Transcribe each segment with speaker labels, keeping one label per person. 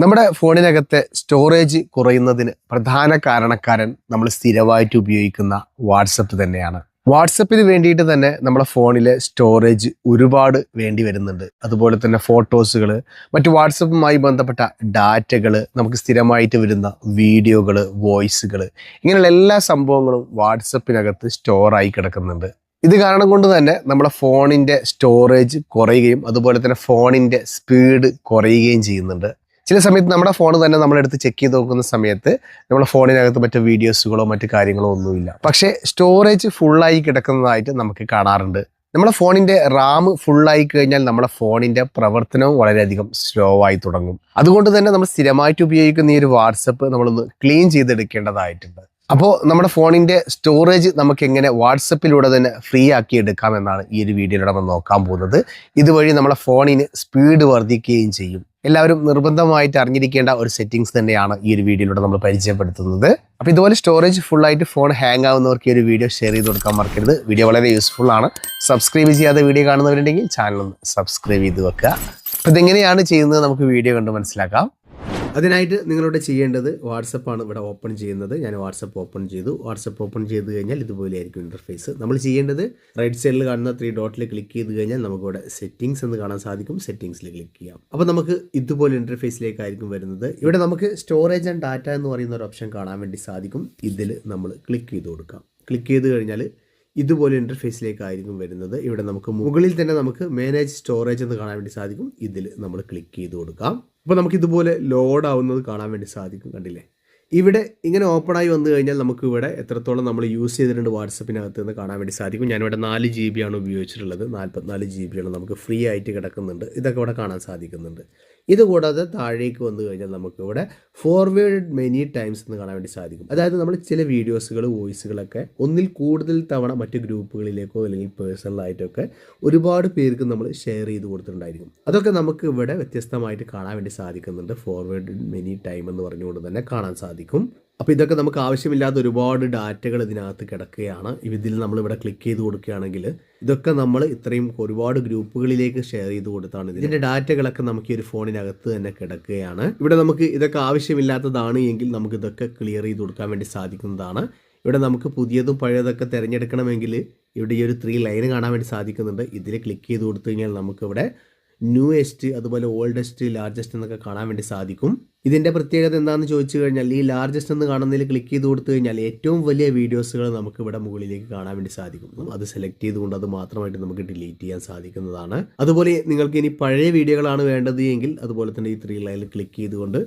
Speaker 1: നമ്മുടെ ഫോണിനകത്തെ സ്റ്റോറേജ് കുറയുന്നതിന് പ്രധാന കാരണക്കാരൻ നമ്മൾ സ്ഥിരമായിട്ട് ഉപയോഗിക്കുന്ന വാട്സപ്പ് തന്നെയാണ്. വാട്സപ്പിന് വേണ്ടിയിട്ട് തന്നെ നമ്മുടെ ഫോണിലെ സ്റ്റോറേജ് ഒരുപാട് വേണ്ടി വരുന്നുണ്ട്. അതുപോലെ തന്നെ ഫോട്ടോസുകൾ മറ്റ് വാട്സപ്പുമായി ബന്ധപ്പെട്ട ഡാറ്റകൾ നമുക്ക് സ്ഥിരമായിട്ട് വരുന്ന വീഡിയോകൾ വോയിസുകൾ ഇങ്ങനെയുള്ള എല്ലാ സംഭവങ്ങളും വാട്സപ്പിനകത്ത് സ്റ്റോറായി കിടക്കുന്നുണ്ട്. ഇത് കാരണം കൊണ്ട് തന്നെ നമ്മുടെ ഫോണിന്റെ സ്റ്റോറേജ് കുറയുകയും അതുപോലെ തന്നെ ഫോണിന്റെ സ്പീഡ് കുറയുകയും ചെയ്യുന്നുണ്ട്. ചില സമയത്ത് നമ്മുടെ ഫോൺ തന്നെ നമ്മളെടുത്ത് ചെക്ക് ചെയ്ത് നോക്കുന്ന സമയത്ത് നമ്മുടെ ഫോണിനകത്ത് മറ്റ് വീഡിയോസുകളോ മറ്റു കാര്യങ്ങളോ ഒന്നുമില്ല. പക്ഷേ സ്റ്റോറേജ് ഫുള്ളായി കിടക്കുന്നതായിട്ട് നമുക്ക് കാണാറുണ്ട്. നമ്മുടെ ഫോണിന്റെ റാം ഫുള്ളായി കഴിഞ്ഞാൽ നമ്മുടെ ഫോണിന്റെ പ്രവർത്തനവും വളരെയധികം സ്ലോ ആയി തുടങ്ങും. അതുകൊണ്ട് തന്നെ നമ്മൾ സ്ഥിരമായിട്ട് ഉപയോഗിക്കുന്ന ഈ ഒരു വാട്സപ്പ് നമ്മളൊന്ന് ക്ലീൻ ചെയ്തെടുക്കേണ്ടതായിട്ടുണ്ട്. അപ്പോൾ നമ്മുടെ ഫോണിന്റെ സ്റ്റോറേജ് നമുക്ക് എങ്ങനെ വാട്സപ്പിലൂടെ തന്നെ ഫ്രീ ആക്കി എടുക്കാം എന്നാണ് ഈ ഒരു വീഡിയോയിലൂടെ നമ്മൾ നോക്കാൻ പോകുന്നത്. ഇതുവഴി നമ്മുടെ ഫോണിന് സ്പീഡ് വർദ്ധിക്കുകയും ചെയ്യും. എല്ലാവരും നിർബന്ധമായിട്ട് അറിഞ്ഞിരിക്കേണ്ട ഒരു സെറ്റിങ്സ് തന്നെയാണ് ഈ ഒരു വീഡിയോയിലൂടെ നമ്മൾ പരിചയപ്പെടുത്തുന്നത്. അപ്പോൾ ഇതുപോലെ സ്റ്റോറേജ് ഫുൾ ആയിട്ട് ഫോൺ ഹാങ് ആവുന്നവർക്ക് ഈ ഒരു വീഡിയോ ഷെയർ ചെയ്ത് കൊടുക്കാൻ മറക്കരുത്. വീഡിയോ വളരെ യൂസ്ഫുൾ ആണ്. സബ്സ്ക്രൈബ് ചെയ്യാതെ വീഡിയോ കാണുന്നവരുണ്ടെങ്കിൽ ചാനൽ ഒന്ന് സബ്സ്ക്രൈബ് ചെയ്ത് വെക്കുക. അപ്പോൾ ഇതെങ്ങനെയാണ് ചെയ്യുന്നത് നമുക്ക് വീഡിയോ കണ്ട് മനസ്സിലാക്കാം. അതിനായിട്ട് നിങ്ങളോട് ചെയ്യേണ്ടത് വാട്സപ്പാണ് ഇവിടെ ഓപ്പൺ ചെയ്യുന്നത്. ഞാൻ വാട്സപ്പ് ഓപ്പൺ ചെയ്തു. വാട്സപ്പ് ഓപ്പൺ ചെയ്ത് കഴിഞ്ഞാൽ ഇതുപോലെയായിരിക്കും ഇന്റർഫേസ് നമ്മൾ ചെയ്യേണ്ടത് റൈറ്റ് സൈഡിൽ കാണുന്ന ത്രീ ഡോട്ടിൽ ക്ലിക്ക് ചെയ്ത് കഴിഞ്ഞാൽ നമുക്കിവിടെ സെറ്റിംഗ്സ് എന്ന് കാണാൻ സാധിക്കും. സെറ്റിംഗ്സിൽ ക്ലിക്ക് ചെയ്യാം. അപ്പോൾ നമുക്ക് ഇതുപോലെ ഇന്റർഫേസിലേക്കായിരിക്കും വരുന്നത്. ഇവിടെ നമുക്ക് സ്റ്റോറേജ് ആൻഡ് ഡാറ്റ എന്ന് പറയുന്ന ഒരു ഓപ്ഷൻ കാണാൻ വേണ്ടി സാധിക്കും. ഇതിൽ നമ്മൾ ക്ലിക്ക് ചെയ്ത് കൊടുക്കാം. ക്ലിക്ക് ചെയ്ത് കഴിഞ്ഞാൽ ഇതുപോലെ ഇന്റർഫേസിലേക്കായിരിക്കും വരുന്നത്. ഇവിടെ നമുക്ക് മുകളിൽ തന്നെ നമുക്ക് മാനേജ് സ്റ്റോറേജ് എന്ന് കാണാൻ വേണ്ടി സാധിക്കും. ഇതിൽ നമ്മൾ ക്ലിക്ക് ചെയ്ത് കൊടുക്കാം. അപ്പോൾ നമുക്ക് ഇതുപോലെ ലോഡ് ആവുന്നത് കാണാൻ വേണ്ടി സാധിക്കും കണ്ടില്ലേ? ഇവിടെ ഇങ്ങനെ ഓപ്പൺ ആയി വന്നു കഴിഞ്ഞാൽ നമുക്ക് ഇവിടെ എത്രത്തോളം നമ്മൾ യൂസ് ചെയ്തിട്ടുണ്ട് വാട്സപ്പിനകത്ത് നിന്ന് കാണാൻ വേണ്ടി സാധിക്കും. ഞാനിവിടെ നാല് ജി ബി ആണ് ഉപയോഗിച്ചിട്ടുള്ളത്. നാൽപ്പത്തിനാല് ജി ആണ് നമുക്ക് ഫ്രീ ആയിട്ട് കിടക്കുന്നുണ്ട്. ഇതൊക്കെ ഇവിടെ കാണാൻ സാധിക്കുന്നുണ്ട്. ഇതുകൂടാതെ താഴേക്ക് വന്നു കഴിഞ്ഞാൽ നമുക്ക് ഇവിടെ ഫോർവേഡ് മെനി ടൈംസ് എന്ന് കാണാൻ വേണ്ടി സാധിക്കും. അതായത് നമ്മൾ ചില വീഡിയോസുകൾ വോയിസുകളൊക്കെ ഒന്നിൽ കൂടുതൽ തവണ മറ്റ് ഗ്രൂപ്പുകളിലേക്കോ അല്ലെങ്കിൽ പേഴ്സണലായിട്ടൊക്കെ ഒരുപാട് പേർക്ക് നമ്മൾ ഷെയർ ചെയ്ത് കൊടുത്തിട്ടുണ്ടായിരിക്കും. അതൊക്കെ നമുക്ക് ഇവിടെ വ്യത്യസ്തമായിട്ട് കാണാൻ വേണ്ടി സാധിക്കുന്നുണ്ട്. ഫോർവേഡ് മെനി ടൈം എന്ന് പറഞ്ഞുകൊണ്ട് തന്നെ കാണാൻ സാധിക്കും. അപ്പോൾ ഇതൊക്കെ നമുക്ക് ആവശ്യമില്ലാത്ത ഒരുപാട് ഡാറ്റകൾ ഇതിനകത്ത് കിടക്കുകയാണ്. ഇതിൽ നമ്മൾ ഇവിടെ ക്ലിക്ക് ചെയ്ത് കൊടുക്കുകയാണെങ്കിൽ ഇതൊക്കെ നമ്മൾ ഇത്രയും ഒരുപാട് ഗ്രൂപ്പുകളിലേക്ക് ഷെയർ ചെയ്ത് കൊടുത്താണ് ഇതിന്റെ ഡാറ്റകളൊക്കെ നമുക്ക് ഈ ഒരു ഫോണിനകത്ത് തന്നെ കിടക്കുകയാണ്. ഇവിടെ നമുക്ക് ഇതൊക്കെ ആവശ്യമില്ലാത്തതാണ് എങ്കിൽ നമുക്ക് ഇതൊക്കെ ക്ലിയർ ചെയ്ത് കൊടുക്കാൻ വേണ്ടി സാധിക്കുന്നതാണ്. ഇവിടെ നമുക്ക് പുതിയതും പഴയതൊക്കെ തിരഞ്ഞെടുക്കണമെങ്കിൽ ഇവിടെ ഈ ഒരു ത്രീ ലൈൻ കാണാൻ വേണ്ടി സാധിക്കുന്നുണ്ട്. ഇതിൽ ക്ലിക്ക് ചെയ്ത് കൊടുത്തു കഴിഞ്ഞാൽ നമുക്കിവിടെ ന്യൂവെസ്റ്റ് അതുപോലെ ഓൾഡസ്റ്റ് ലാർജസ്റ്റ് എന്നൊക്കെ കാണാൻ വേണ്ടി സാധിക്കും. ഇതിന്റെ പ്രത്യേകത എന്താണെന്ന് ചോദിച്ചു കഴിഞ്ഞാൽ ഈ ലാർജസ്റ്റ് എന്ന് കാണുന്നതിൽ ക്ലിക്ക് ചെയ്ത് കൊടുത്തു കഴിഞ്ഞാൽ ഏറ്റവും വലിയ വീഡിയോസുകൾ നമുക്ക് ഇവിടെ മുകളിലേക്ക് കാണാൻ വേണ്ടി സാധിക്കും. അത് സെലക്ട് ചെയ്തുകൊണ്ട് അത് മാത്രമായിട്ട് നമുക്ക് ഡിലീറ്റ് ചെയ്യാൻ സാധിക്കുന്നതാണ്. അതുപോലെ നിങ്ങൾക്ക് ഇനി പഴയ വീഡിയോകളാണ് വേണ്ടത് അതുപോലെ തന്നെ ഈ ത്രീ ലൈനിൽ ക്ലിക്ക് ചെയ്തുകൊണ്ട്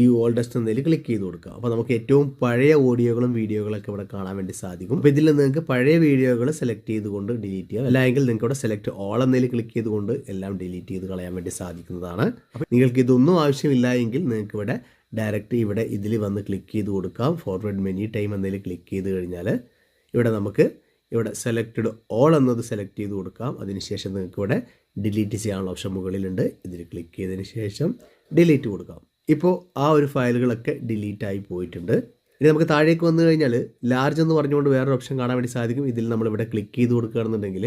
Speaker 1: ഈ ഓൾഡസ്റ്റ് എന്നതിൽ ക്ലിക്ക് ചെയ്ത് കൊടുക്കുക. അപ്പോൾ നമുക്ക് ഏറ്റവും പഴയ ഓഡിയോകളും വീഡിയോകളൊക്കെ ഇവിടെ കാണാൻ വേണ്ടി സാധിക്കും. അപ്പോൾ ഇതിൽ നിങ്ങൾക്ക് പഴയ വീഡിയോകൾ സെലക്ട് ചെയ്തുകൊണ്ട് ഡിലീറ്റ് ചെയ്യാം. അല്ലെങ്കിൽ നിങ്ങൾക്ക് ഇവിടെ സെലക്ട് ഓൾ എന്നതിൽ ക്ലിക്ക് ചെയ്തുകൊണ്ട് എല്ലാം ഡിലീറ്റ് ചെയ്ത് കളയാൻ വേണ്ടി സാധിക്കുന്നതാണ്. അപ്പോൾ നിങ്ങൾക്ക് ഇതൊന്നും ആവശ്യമില്ല എങ്കിൽ നിങ്ങൾക്ക് ഇവിടെ ഡയറക്റ്റ് ഇവിടെ ഇതിൽ വന്ന് ക്ലിക്ക് ചെയ്ത് കൊടുക്കാം. ഫോർവേഡ് മെനി ടൈം എന്നതിൽ ക്ലിക്ക് ചെയ്ത് കഴിഞ്ഞാൽ ഇവിടെ നമുക്ക് ഇവിടെ സെലക്റ്റഡ് ഓൾ എന്നത് സെലക്ട് ചെയ്ത് കൊടുക്കാം. അതിനുശേഷം നിങ്ങൾക്ക് ഇവിടെ ഡിലീറ്റ് ചെയ്യാനുള്ള ഓപ്ഷൻ മുകളിലുണ്ട്. ഇതിൽ ക്ലിക്ക് ചെയ്തതിന് ശേഷം ഡിലീറ്റ് കൊടുക്കാം. ഇപ്പോൾ ആ ഒരു ഫയലുകളൊക്കെ ഡിലീറ്റ് ആയി പോയിട്ടുണ്ട്. ഇനി നമുക്ക് താഴേക്ക് വന്നു കഴിഞ്ഞാൽ ലാർജ് എന്ന് പറഞ്ഞുകൊണ്ട് വേറൊരു ഓപ്ഷൻ കാണാൻ വേണ്ടി സാധിക്കും. ഇതിൽ നമ്മളിവിടെ ക്ലിക്ക് ചെയ്ത് കൊടുക്കുകയാണെന്നുണ്ടെങ്കിൽ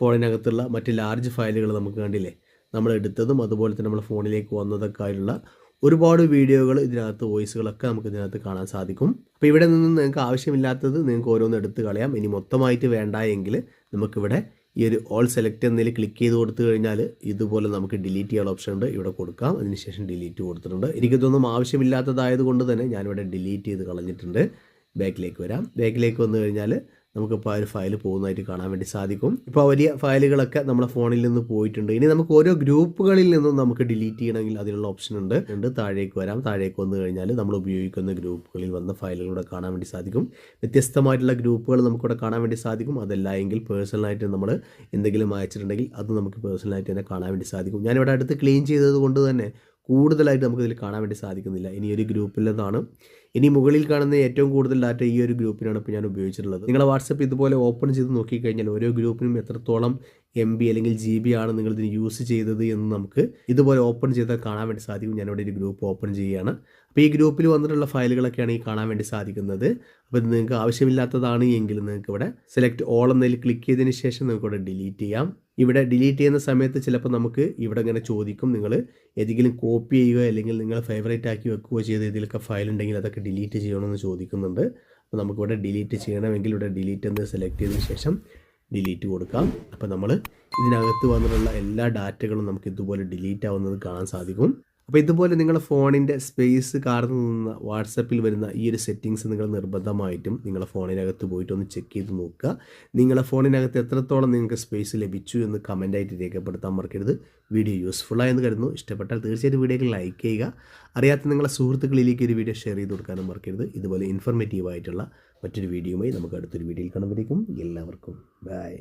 Speaker 1: ഫോണിനകത്തുള്ള മറ്റ് ലാർജ് ഫയലുകൾ നമുക്ക് കണ്ടില്ലേ? നമ്മൾ എടുത്തതും അതുപോലെ തന്നെ നമ്മൾ ഫോണിലേക്ക് വന്നതൊക്കെ ആയിട്ടുള്ള ഒരുപാട് വീഡിയോകൾ ഇതിനകത്ത് വോയിസുകളൊക്കെ നമുക്ക് ഇതിനകത്ത് കാണാൻ സാധിക്കും. അപ്പോൾ ഇവിടെ നിന്ന് നിങ്ങൾക്ക് ആവശ്യമില്ലാത്തത് നിങ്ങൾക്ക് ഓരോന്ന് എടുത്ത് കളയാം. ഇനി മൊത്തമായിട്ട് വേണ്ട എങ്കിൽ നമുക്കിവിടെ ഈ ഒരു ഓൾ സെലക്ട് എന്നതിൽ ക്ലിക്ക് ചെയ്ത് കൊടുത്തു കഴിഞ്ഞാൽ ഇതുപോലെ നമുക്ക് ഡിലീറ്റ് ചെയ്യാൻ ഓപ്ഷൻ ഉണ്ട്. ഇവിടെ കൊടുക്കാം. അതിനുശേഷം ഡിലീറ്റ് കൊടുത്തിട്ടുണ്ട്. എനിക്കിതൊന്നും ആവശ്യമില്ലാത്തതായത് കൊണ്ട് തന്നെ ഞാനിവിടെ ഡിലീറ്റ് ചെയ്ത് കളഞ്ഞിട്ടുണ്ട്. ബാക്കിലേക്ക് വരാം. ബാക്കിലേക്ക് വന്നു കഴിഞ്ഞാൽ നമുക്കിപ്പോൾ ആ ഒരു ഫയൽ പോകുന്നതായിട്ട് കാണാൻ വേണ്ടി സാധിക്കും. ഇപ്പോൾ വലിയ ഫയലുകളൊക്കെ നമ്മുടെ ഫോണിൽ നിന്ന് പോയിട്ടുണ്ട്. ഇനി നമുക്ക് ഓരോ ഗ്രൂപ്പുകളിൽ നിന്നും നമുക്ക് ഡിലീറ്റ് ചെയ്യണമെങ്കിൽ അതിനുള്ള ഓപ്ഷൻ ഉണ്ട്. ഉണ്ട് താഴേക്ക് വരാം. താഴേക്ക് വന്നു കഴിഞ്ഞാൽ നമ്മൾ ഉപയോഗിക്കുന്ന ഗ്രൂപ്പുകളിൽ വന്ന ഫയലുകളൂടെ കാണാൻ വേണ്ടി സാധിക്കും. വ്യത്യസ്തമായിട്ടുള്ള ഗ്രൂപ്പുകൾ നമുക്കിവിടെ കാണാൻ വേണ്ടി സാധിക്കും. അതല്ല എങ്കിൽ പേഴ്സണലായിട്ട് നമ്മൾ എന്തെങ്കിലും അയച്ചിട്ടുണ്ടെങ്കിൽ അത് നമുക്ക് പേഴ്സണലായിട്ട് തന്നെ കാണാൻ വേണ്ടി സാധിക്കും. ഞാനിവിടെ അടുത്ത് ക്ലീൻ ചെയ്തത് കൊണ്ട് തന്നെ കൂടുതലായിട്ട് നമുക്കിതിൽ കാണാൻ വേണ്ടി സാധിക്കുന്നില്ല. ഇനി ഒരു ഗ്രൂപ്പിൽ നിന്നാണ്. ഇനി മുകളിൽ കാണുന്ന ഏറ്റവും കൂടുതൽ ഡാറ്റ ഈ ഒരു ഗ്രൂപ്പിനാണ് ഇപ്പോൾ ഞാൻ ഉപയോഗിച്ചിട്ടുള്ളത്. നിങ്ങളെ വാട്സപ്പ് ഇതുപോലെ ഓപ്പൺ ചെയ്ത് നോക്കിക്കഴിഞ്ഞാൽ ഓരോ ഗ്രൂപ്പിനും എത്രത്തോളം എം ബി അല്ലെങ്കിൽ ജി ബി ആണ് നിങ്ങൾ ഇതിന് യൂസ് ചെയ്തത് എന്ന് നമുക്ക് ഇതുപോലെ ഓപ്പൺ ചെയ്താൽ കാണാൻ വേണ്ടി സാധിക്കും. ഞാനിവിടെ ഒരു ഗ്രൂപ്പ് ഓപ്പൺ ചെയ്യുകയാണ്. അപ്പോൾ ഈ ഗ്രൂപ്പിൽ വന്നിട്ടുള്ള ഫയലുകളൊക്കെയാണ് ഈ കാണാൻ വേണ്ടി സാധിക്കുന്നത്. അപ്പോൾ ഇത് നിങ്ങൾക്ക് ആവശ്യമില്ലാത്തതാണ് എങ്കിൽ നിങ്ങൾക്ക് ഇവിടെ സെലക്ട് ഓൾ എന്നതിൽ ക്ലിക്ക് ചെയ്തതിന് ശേഷം നിങ്ങൾക്ക് ഇവിടെ ഡിലീറ്റ് ചെയ്യാം. ഇവിടെ ഡിലീറ്റ് ചെയ്യുന്ന സമയത്ത് ചിലപ്പോൾ നമുക്ക് ഇവിടെ ഇങ്ങനെ ചോദിക്കും. നിങ്ങൾ ഏതെങ്കിലും കോപ്പി ചെയ്യുകയോ അല്ലെങ്കിൽ നിങ്ങൾ ഫേവറേറ്റ് ആക്കി വെക്കുകയോ ചെയ്ത ഇതിലൊക്കെ ഫയൽ ഉണ്ടെങ്കിൽ അതൊക്കെ ഡിലീറ്റ് ചെയ്യണമെന്ന് ചോദിക്കുന്നുണ്ട്. അപ്പോൾ നമുക്കിവിടെ ഡിലീറ്റ് ചെയ്യണമെങ്കിൽ ഇവിടെ ഡിലീറ്റ് എന്ന് സെലക്ട് ചെയ്തതിന് ശേഷം ഡിലീറ്റ് കൊടുക്കാം. അപ്പോൾ നമ്മൾ ഇതിനകത്ത് വന്നിട്ടുള്ള എല്ലാ ഡാറ്റകളും നമുക്ക് ഇതുപോലെ ഡിലീറ്റ് ആവുന്നത് കാണാൻ സാധിക്കും. അപ്പോൾ ഇതുപോലെ നിങ്ങളുടെ ഫോണിന്റെ സ്പേസ് കാർന്ന് നിന്ന് വാട്സപ്പിൽ വരുന്ന ഈ ഒരു സെറ്റിങ്സ് നിങ്ങൾ നിർബന്ധമായിട്ടും നിങ്ങളുടെ ഫോണിനകത്ത് പോയിട്ട് ഒന്ന് ചെക്ക് ചെയ്ത് നോക്കുക. നിങ്ങളുടെ ഫോണിനകത്ത് എത്രത്തോളം നിങ്ങൾക്ക് സ്പേസ് ലഭിച്ചു എന്ന് കമന്റായിട്ട് രേഖപ്പെടുത്താൻ മറക്കരുത്. വീഡിയോ യൂസ്ഫുൾ ആയെന്ന് കരുതുന്നു. ഇഷ്ടപ്പെട്ടാൽ തീർച്ചയായിട്ടും വീഡിയോക്ക് ലൈക്ക് ചെയ്യുക. അറിയാത്ത നിങ്ങളുടെ സുഹൃത്തുക്കളിലേക്ക് ഒരു വീഡിയോ ഷെയർ ചെയ്ത് കൊടുക്കാനും മറക്കരുത്. ഇതുപോലെ ഇൻഫർമേറ്റീവായിട്ടുള്ള മറ്റൊരു വീഡിയോയുമായി നമുക്ക് അടുത്തൊരു വീഡിയോയിൽ കാണുമ്പോഴേക്കും എല്ലാവർക്കും ബൈ